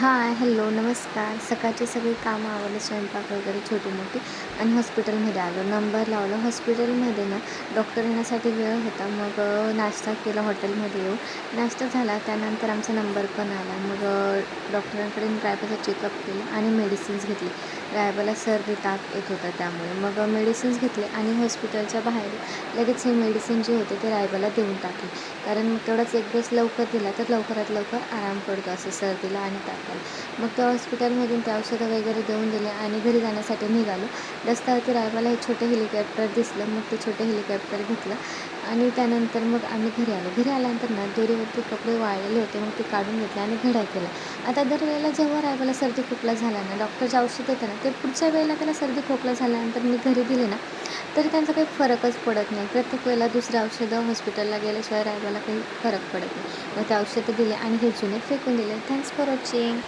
Hi hello नमस्कार. सकाळचे सगळी कामं आवडले स्वयंपाक वगैरे छोटी मोठी आणि हॉस्पिटलमध्ये आलो. नंबर लावला. हॉस्पिटलमध्ये ना डॉक्टर येण्यासाठी वेळ होता. मग नाश्ता केला हॉटेलमध्ये येऊन. नाश्ता झाला. त्यानंतर आमचा नंबर पण आला. मग डॉक्टरांकडे रायबाचं चेकअप केलं आणि मेडिसिन्स घेतली. रायबाला सर्दी ताप येत होता त्यामुळे. मग मेडिसिन्स घेतले आणि हॉस्पिटलच्या बाहेर लगेच हे मेडिसिन जे होते ते रायबाला देऊन टाकले. कारण तेवढाच एक दिवस लवकर दिला तर लवकरात लवकर आराम पडतो असं सर्दीला आणि तापाला मग त्या हॉस्पिटलमधून ते औषधं वगैरे देऊन दिले आणि घरी जाण्यासाठी निघालो. रस्त्यावरती रायबाला हे छोटं हेलिकॉप्टर दिसलं. मग ते छोटं हेलिकॉप्टर घेतलं आणि त्यानंतर मग आम्ही घरी आलो. घरी आल्यानंतर ना दोरीवरती कपडे वाळलेले होते. मग ते काढून घेतले आणि घड्या केला. आता दरवेळेला जेव्हा रायबाला सर्दी खोकला झाला ना डॉक्टर जे औषध देतं ना ते पुढच्या वेळेला त्याला सर्दी खोकला झाल्यानंतर मी घरी दिले ना तरी त्यांचा काही फरकच पडत नाही. प्रत्येक वेळेला दुसरं औषधं हॉस्पिटलला गेल्याशिवाय रायबाला काही फरक पडत नाही. मग ते औषधं दिले आणि हे जुने फेकून दिले. Thanks for watching